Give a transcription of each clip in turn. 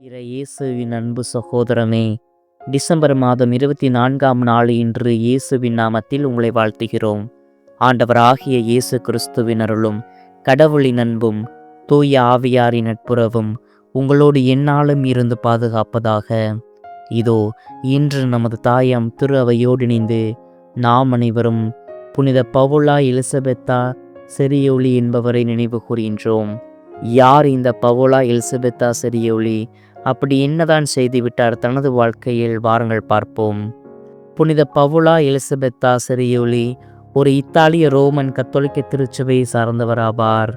இறை இயேசுவின் அன்பு சகோதரமே டிசம்பர் மாதம் இருபத்தி நான்காம் நாள் இன்று இயேசுவின் நாமத்தில் உங்களை வாழ்த்துகிறோம். ஆண்டவராகிய இயேசு கிறிஸ்துவின் அருளும் கடவுளின் அன்பும் தூய ஆவியாரின் நட்புறவும் உங்களோடு எந்நாளும் இருந்து பாதுகாப்பதாக. இதோ இன்று நமது தாயம் திரு அவையோடு இணைந்து நாம் அனைவரும் புனித பவுலா எலிசபெத்தா செரியோலி என்பவரை நினைவு கூறுகின்றோம். யார் இந்த பவுலா எலிசபெத்தா செரியோலி அப்படி என்னதான் செய்துவிட்டார் தனது வாழ்க்கையில்? வாருங்கள் பார்ப்போம். புனித பவுலா எலிசபெத்தா செரியோலி ஒரு இத்தாலிய ரோமன் கத்தோலிக்க திருச்சபையை சார்ந்தவர் ஆவார்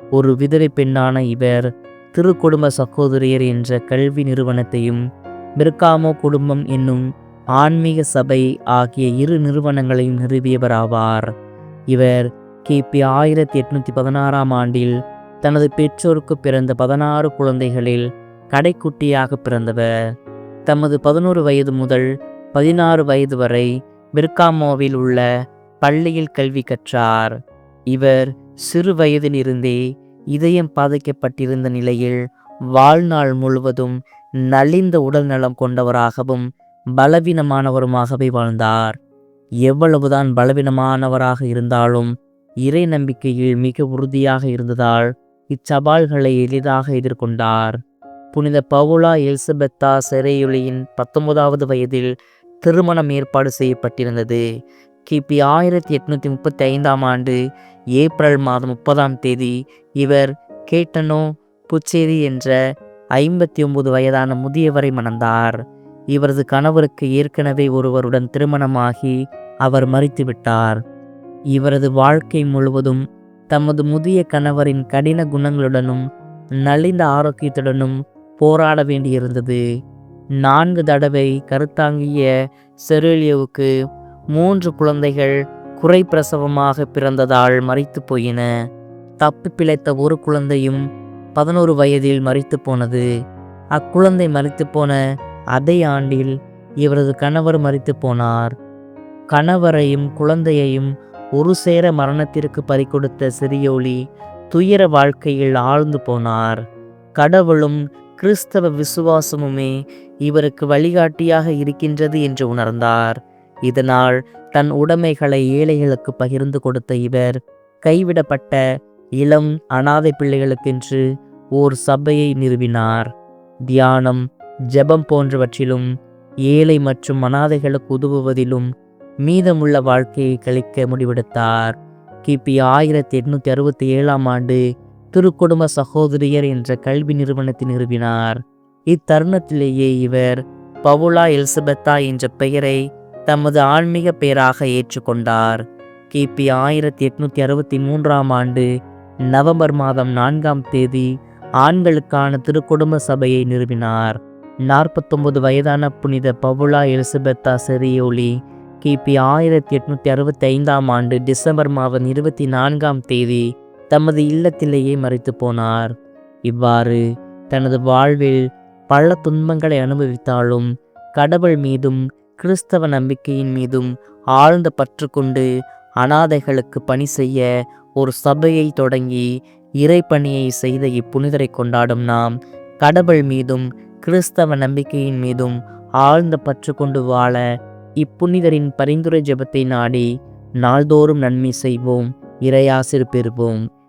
ஒரு விதவை பெண்ணான இவர் திருக்குடும்ப சகோதரியர் என்ற கல்வி நிறுவனத்தையும் மிர்காமோ குடும்பம் என்னும் ஆன்மீக சபை ஆகிய இரு நிறுவனங்களையும் நிறுவியவர் ஆவார் இவர் கிபி ஆயிரத்தி எட்நூத்தி பதினாறாம் ஆண்டில் தனது பெற்றோருக்கு பிறந்த பதினாறு குழந்தைகளில் கடைக்குட்டியாக பிறந்தவர். தமது பதினோரு வயது முதல் பதினாறு வயது வரை பிர்காமோவில் உள்ள பள்ளியில் கல்வி கற்றார். இவர் சிறு வயதிலிருந்தே இதயம் பாதிக்கப்பட்டிருந்த நிலையில் வாழ்நாள் முழுவதும் நலிந்த உடல் நலம் கொண்டவராகவும் பலவீனமானவருமாகவே வாழ்ந்தார். எவ்வளவுதான் பலவீனமானவராக இருந்தாலும் இறை நம்பிக்கையில் மிக உறுதியாக இருந்ததால் இச்சவால்களை எளிதாக எதிர்கொண்டார். புனித பவுலா எலிசபெத்தா சிறையொலியின் பத்தொன்பதாவது வயதில் திருமணம் ஏற்பாடு செய்யப்பட்டிருந்தது. கிபி ஆயிரத்தி எட்நூற்றி முப்பத்தி ஐந்தாம் ஆண்டு ஏப்ரல் மாதம் முப்பதாம் தேதி இவர் கேட்டனோ புச்சேரி என்ற ஐம்பத்தி ஒன்பது வயதான முதியவரை மணந்தார். இவரது கணவருக்கு ஏற்கனவே ஒருவருடன் திருமணமாகி அவர் மறித்துவிட்டார். இவரது வாழ்க்கை முழுவதும் தமது முதிய கணவரின் கடின குணங்களுடனும் நலிந்த ஆரோக்கியத்துடனும் போராட வேண்டியிருந்தது. நான்கு தடவை கருத்தாங்கிய செருலியவுக்கு மூன்று குழந்தைகள் குறை பிரசவமாக பிறந்ததால் மறித்து போயின. தப்பி பிழைத்த ஒரு குழந்தையும் பதினோரு வயதில் மறித்து போனது. அக்குழந்தை மறித்து போன அதே ஆண்டில் இவரது கணவர் மறித்து போனார். கணவரையும் குழந்தையையும் ஒரு சேர மரணத்திற்கு பறிகொடுத்த சிறியோலி துயர வாழ்க்கையில் ஆழ்ந்து போனார். கடவுளும் கிறிஸ்தவ விசுவாசமுமே இவருக்கு வழிகாட்டியாக இருக்கின்றது என்று உணர்ந்தார். இதனால் தன் உடைமைகளை ஏழைகளுக்கு பகிர்ந்து கொடுத்த இவர் கைவிடப்பட்ட இளம் அனாதை பிள்ளைகளுக்கென்று ஓர் சபையை நிறுவினார். தியானம் ஜெபம் போன்றவற்றிலும் ஏழை மற்றும் அனாதைகளுக்கு உதவுவதிலும் மீதமுள்ள வாழ்க்கையை கழிக்க முடிவெடுத்தார். கிபி ஆயிரத்தி எட்நூத்தி அறுபத்தி ஏழாம் ஆண்டு திருக்குடும்ப சகோதரியர் என்ற கல்வி நிறுவனத்தை நிறுவினார். இத்தருணத்திலேயே இவர் பவுலா எலிசபெத்தா என்ற பெயரை தமது ஆன்மீக பெயராக ஏற்றுக்கொண்டார். கிபி ஆயிரத்தி எட்நூத்தி அறுபத்தி மூன்றாம் ஆண்டு நவம்பர் மாதம் நான்காம் தேதி ஆண்களுக்கான திருக்குடும்ப சபையை நிறுவினார். நாற்பத்தொன்பது வயதான புனித பவுலா எலிசபெத்தா செரியோலி கிபி ஆயிரத்தி எட்நூத்தி அறுபத்தி ஐந்தாம் ஆண்டு டிசம்பர் மாதம் இருபத்தி நான்காம் தேதி தமது இல்லத்திலேயே மறைத்து போனார். இவ்வாறு தனது வாழ்வில் பல துன்பங்களை அனுபவித்தாலும் கடவுள் மீதும் கிறிஸ்தவ நம்பிக்கையின் மீதும் ஆழ்ந்த பற்று கொண்டு அனாதைகளுக்கு பணி செய்ய ஒரு சபையை தொடங்கி இறைப்பணியை செய்த இப்புனிதரை கொண்டாடும் நாம் கடவுள் மீதும் கிறிஸ்தவ நம்பிக்கையின் மீதும் ஆழ்ந்த பற்று கொண்டு வாழ இப்புனிதரின் பரிந்துரை ஜெபத்தை நாடி நாள்தோறும் நன்மை செய்வோம் இறையாசிர் பெறுவோம்.